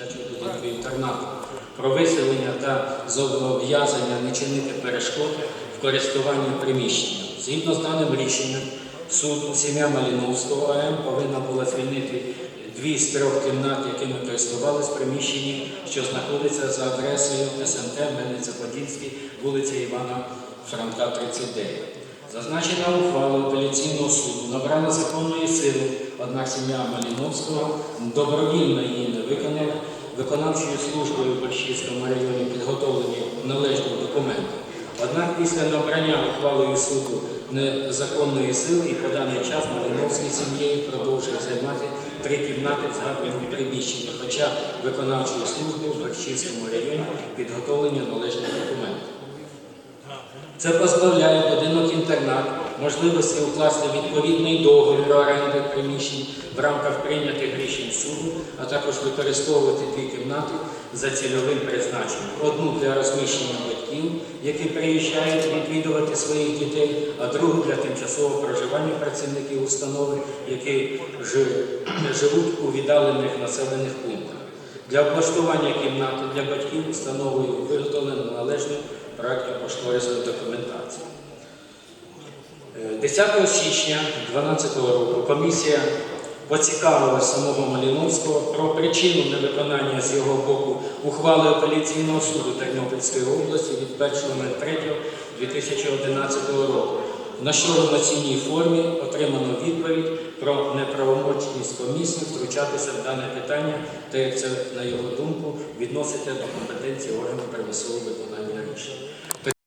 дитячого будинку інтернату про виселення та зобов'язання не чинити перешкод в користуванні приміщенням. Згідно з даним рішенням суду, сім'я Маліновського АМ повинна була звільнити дві з трьох кімнат, якими користувались приміщенні, що знаходиться за адресою СМТ Мельниця-Подільський, вулиця Івана Франка, 39. Зазначена ухвала апеляційного суду набрала законної сили, однак сім'я Маліновського добровільно її не виконала, виконавчою службою в Борщівському районі підготовлені належні документи. Однак після набрання ухвалою суду незаконної сили і по даний час Малиновський сім'єю продовжує займати три кімнати в згаданому приміщенні, хоча виконавчою службою в Борщівському районі підготовлені належні документи. Це позбавляє будинок-інтернат можливості укласти відповідний договір оренди приміщень в рамках прийнятих рішень суду, а також використовувати дві кімнати за цільовим призначенням. Одну для розміщення батьків, які приїжджають відвідувати своїх дітей, а другу для тимчасового проживання працівників установи, які живуть у віддалених населених пунктах. Для облаштування кімнати для батьків установою виготовлено належну проектно-кошторисну документацію. Е, 10 січня 2012 року комісія поцікавила самого Маліновського про причину невиконання з його боку ухвали апеляційного суду Тернопільської області від 1.03.2011 року. На що в емоційній формі отримано відповідь про неправомочність комісії втручатися в дане питання, та як це, на його думку, відноситься до компетенції органів примусового виконання рішень.